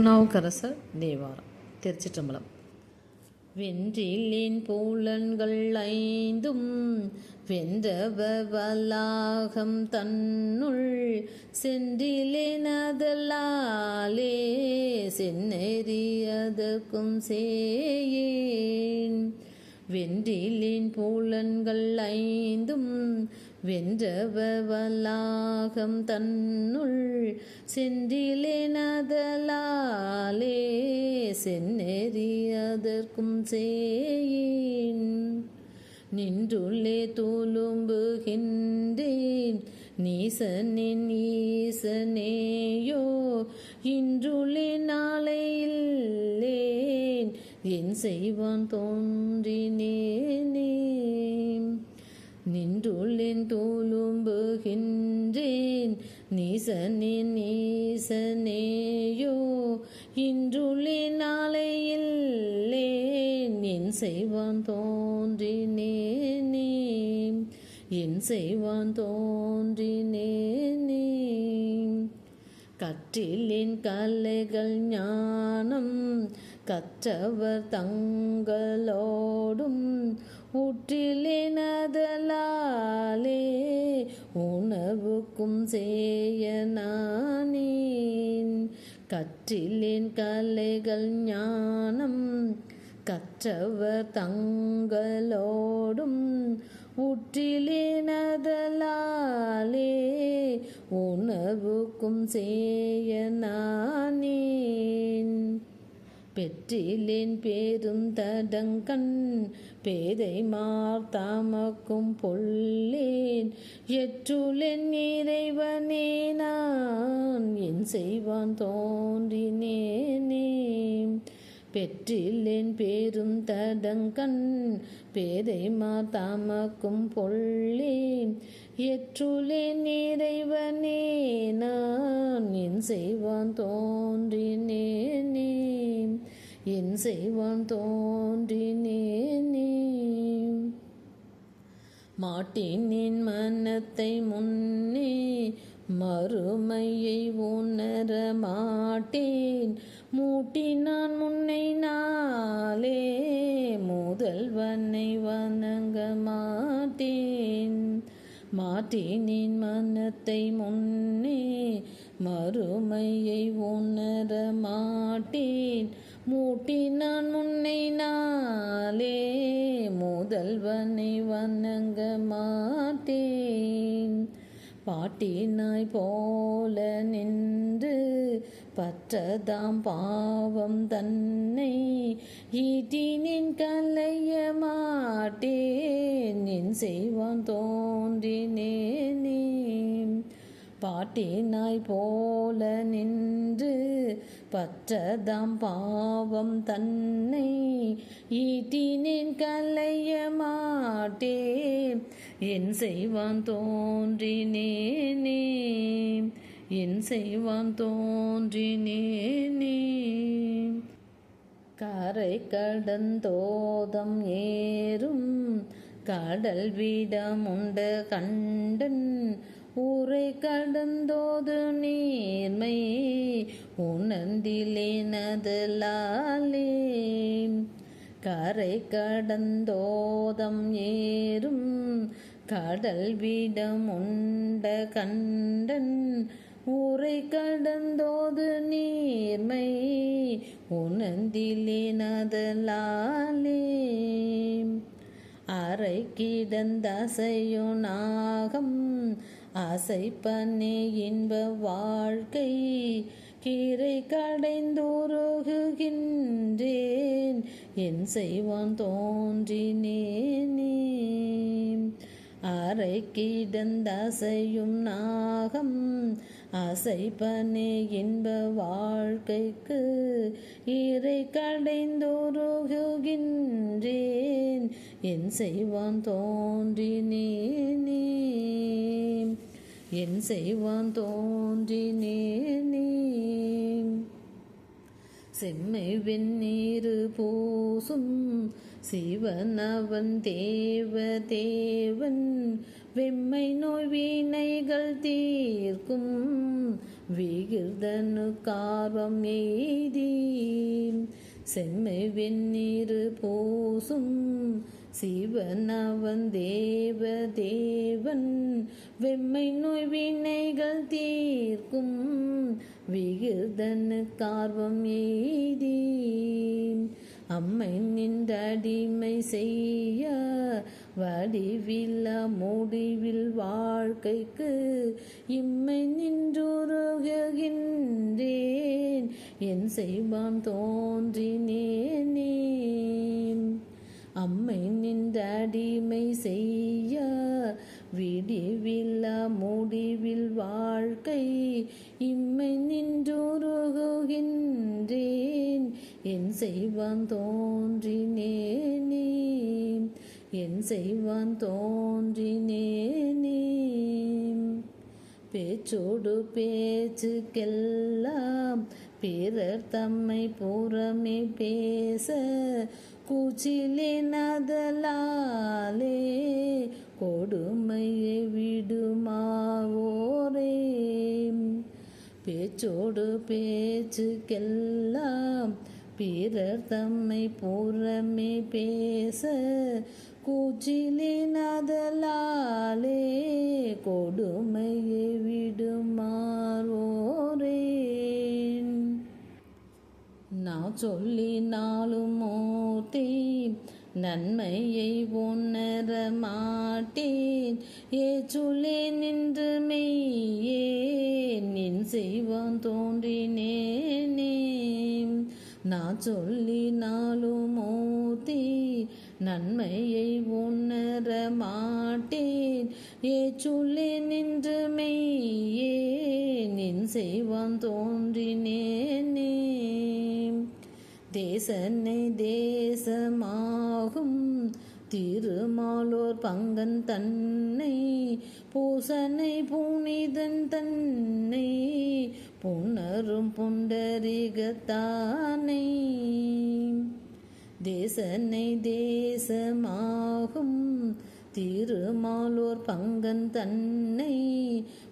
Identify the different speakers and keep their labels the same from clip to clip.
Speaker 1: திருநாவுக்கரசர் தேவாரம் திருச்சிற்றம்பலம். வென்றிலேன் பூலன்கள் ஐந்தும் வென்றவலாகம் தன்னுள் சென்றிலேனதலாலே சென்னெறியதற்கும் சேயேன். வென்றிலின் பூலன்கள் ஐந்தும் வென்றவலாகம் தன்னுள் சென்றிலேன் சென்னெறியதற்கும் சேயின். நின்றுள்ளே தூலும்புகின்றேன் நீசனின் ஈசனேயோ இன்றுள்ளே நாளையில்லேன். என் செய்வான் தோன்றினேனே நின்றுள்ளேன் தோலும்புகின்றேன். நீசனே நீசனேயோ. இன்றுள்ளே நாளையில்லேன் என் செய்வான் தோன்றினேனே என் செய்வான் தோன்றினேனே கற்றிலின் கலைகள் ஞானம். கற்றவர் தங்களோடும் உற்றிலினதலாலே உணவுக்கும் செய்ய நானேன். கற்றிலேன் கலைகள் ஞானம் கற்றவர் தங்களோடும் உற்றிலினதலாலே உணவுக்கும் செய்ய நானேன். பெற்றிலேன் பேரும் தடங்கண் பேதை மார்த்தாமக்கும் பொல்லேன். எற்றுளென் இறைவனே நான் என் செய்வான் தோன்றினேனே. பெற்றிலேன் பேரும் தடங்கண் பேதை மார்த்தாமக்கும் பொல்லேன். எற்றுளேன் இறைவனே நான் என் செய்வான் தோன்றினேன். என் செய்வான் தோன்றினேனே மாட்டினின் மனத்தை முன்னே மறுமையை உணர மாட்டேன். மூட்டினான் முன்னை நாளே முதல்வனை வணங்க மாட்டேன். மாட்டினின் மனத்தை முன்னே மறுமையை உணர மாட்டேன். மூட்டினான் முன்னை நாளே முதல்வனை வணங்க மாட்டேன். பாட்டினாய் போல நின்று பற்றதாம் பாவம் தன்னை ஈட்டினின் கலைய மாட்டேன். என் செய்வான் தோன்றினேனே பாட்டினாய் போல நின்று பற்றதாம் பாவம் தன்னை ஈட்டினின் கலைய மாட்டேன். என் செய்வான் தோன்றினேனே என் செய்வான் தோன்றினேனே. கரை கடந்தோதம் ஏறும் கடல் வீடம் உண்டு கண்டன் ஊரை கடந்தோது நீர்மை உணர்ந்திலேனதலாலே கரை கடந்தோதம் ஏறும் கடல் விடம் உண்ட கண்டன். ஊரை கடந்தோது நீர்மை உணர்ந்திலேனதலாலே அறை கிடந்தசையோ நாகம் ஆசை பண்ணி இன்ப வாழ்க்கை கீரை கடைந்தோருகுகின்றேன். என் செய்வான் தோன்றினேனே அரை கிடந்தசையும் நாகம் ஆசை பண்ணி இன்ப வாழ்க்கைக்கு இறை கடைந்தோருகுகின்றேன். என் செய்வான் தோன்றினேனே என் செய்வான் தோன்றினேனே செம்மை வெந்நீரு பூசும் சிவனவன் தேவ தேவன். வெம்மை நோய் வீணைகள் தீர்க்கும் விகிர்தனு கார்வம் எய்தி. செம்மை வெந்நீரு பூசும் சிவன் அவன் தேவ தேவன் வெம்மை நோய் வினைகள் தீர்க்கும் விகிர்தனு கார்வம் எய்தி அம்மை நின்றடிமை செய்ய வடிவில்ல முடிவில் வாழ்க்கைக்கு இம்மை நின்றுருகின்றேன் என் செய்வான் தோன்றினேனே. அம்மை நின்றடிமை செய்ய விடிவில்ல முடிவில் வாழ்க்கை. இம்மை நின்றுருகுகின்றேன் என் செய்வான் தோன்றினேனே என் செய்வான் தோன்றினேனே பேச்சோடு பேச்சுக்கெல்லாம் பிறர் தம்மை புறமே பேச கூச்சிலே நதலாலே கொடுமையை விடுமாவோரே பேச்சோடு பேச்சுக்கெல்லாம் பிறர் தம்மை புறமே பேச கூச்சிலே நதலாலே கொடுமையை விடுமாறோரே நான் சொல்லினாலும் மூர்த்தி நன்மையை உணர மாட்டேன். ஏ சொல்லே நின்று மெய்யே நின் செய்வான் தோன்றினேனே நான். சொல்லினாலும் மூர்த்தி நன்மையை உணர மாட்டேன். ஏ சொல்லி நின்று மெய்யே நின் செய்வான் தோன்றினேனே தேசனை தேசமாகும். திருமாலோர் பங்கன் தன்னை பூசனை புனிதன் தன்னை புணரும் புண்டரிகத்தானை. தேசனை தேசமாகும். திருமாலோர் பங்கன் தன்னை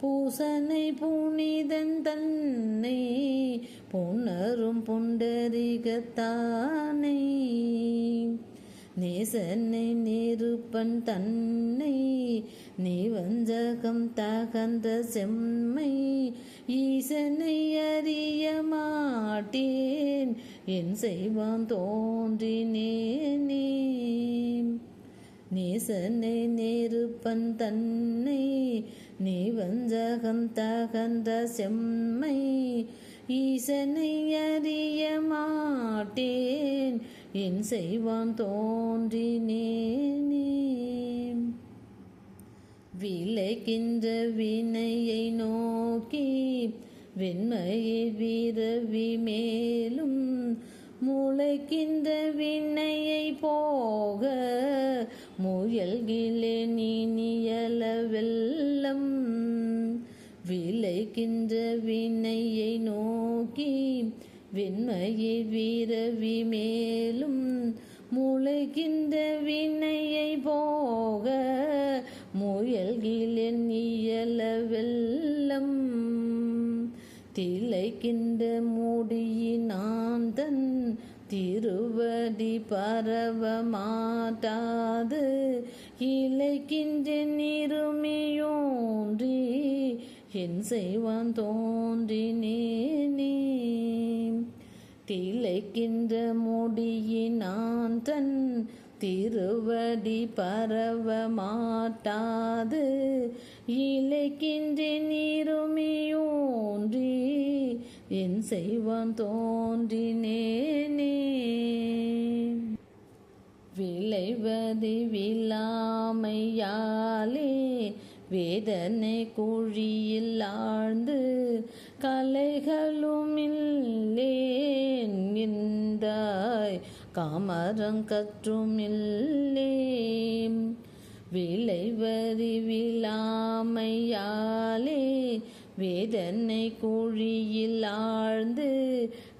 Speaker 1: பூசனை புனிதன் தன்னை புனரும் புண்டரிகத்தானை நேசனை நேருப்பன் தன்னை நீவஞ்சகம் தகந்த செம்மை ஈசனை அறிய மாட்டேன் என் செய்வான் தோன்றினேனே நேசனை நேருப்பன் தன்னை நீ வஞ்சகம் தகந்த செம்மை ஈசனை அறிய மாட்டேன் என் செய்வான் தோன்றினேனே விளைக்கின்ற வினையை நோக்கி வெண்மையை விரவி மேலும் முளைக்கின்ற வினையை போக முயல்கிலே நீனியல வெள்ளம் விளைகின்ற வினையை நோக்கி வெண்மையை வீரவி மேலும் முளைகின்ற வினையை போக முயல்கிலன் இயல வெள்ளம் திளைக்கின்ற முடியினாந்தன் திருவடி பரவ மாட்டாது. இழைக்கின்ற நிருமியோன்றி என் செய்வான் தோன்றினேனே. திளைக்கின்ற முடியினான் தன் திருவடி பரவ மாட்டாது. இலைக்கின்றி நீருமியோன்றி என் செய்வான் தோன்றினேனே. விளைவது விழாமையாலே வேதனை குழியில் ஆழ்ந்து கலைகளும் இல்லே. காமரங்கற்றும் இல்லேம் விளைவரி விழாமையாலே வேதனை குழியில் ஆழ்ந்து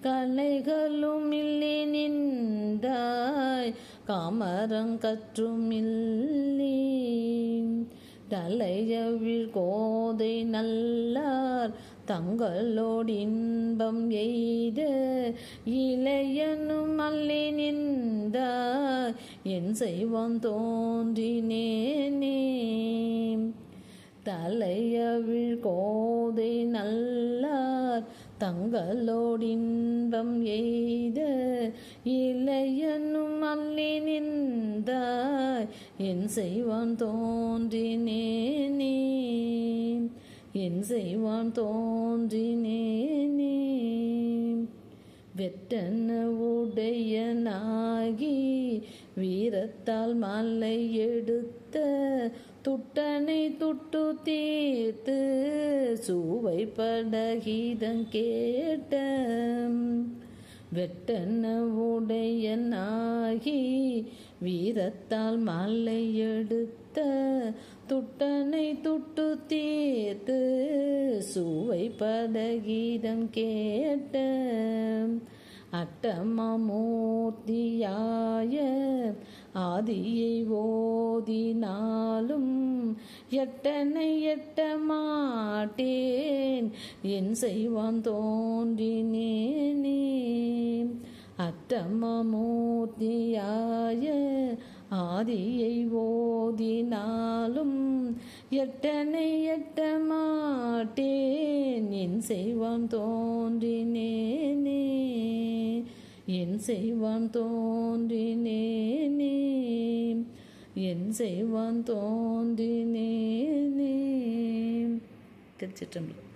Speaker 1: கலைகளும் இல்லை நின்றாய் காமரங்கற்றும் இல்லை தலையவிழ் கோதை நல்லார் தங்களோடு இன்பம் எய்த இளையனும் அல்லி நின்றாய் என் செய்வம் தோன்றினேனே தலையவிழ் கோதை நல்லார். தங்களோடு இன்பம் எய்த இளையனும் அல்லி நின்றாய் என் செய்வான் தோன்றினேனே என் செய்வான் தோன்றினேனே. வெட்டன உடையனாகி வீரத்தால் மலை எடுத்த துட்டனை துட்டு தீர்த்து சுவை படகிதம் கேட்ட வெட்டன உடையனாகி வீரத்தால் மலை எடுத்த துட்டனை துட்டு தீர்த்து சுவை பதகீதம் கேட்ட அட்டமமூர்த்தியாய ஆதியை ஓதினாலும் எட்டனை எட்ட மாட்டேன் என் செய்வான் தோன்றினேனே அட்டமமூர்த்தியாய ஆதியை ஓதினாலும் எட்டனை எட்ட மாட்டேன் என் செய்வான் தோன்றினேனே என் செய்வான் தோன்றினேனே என் செய்வான் தோன்றினேனே. திருச்சிற்றம்பலம்.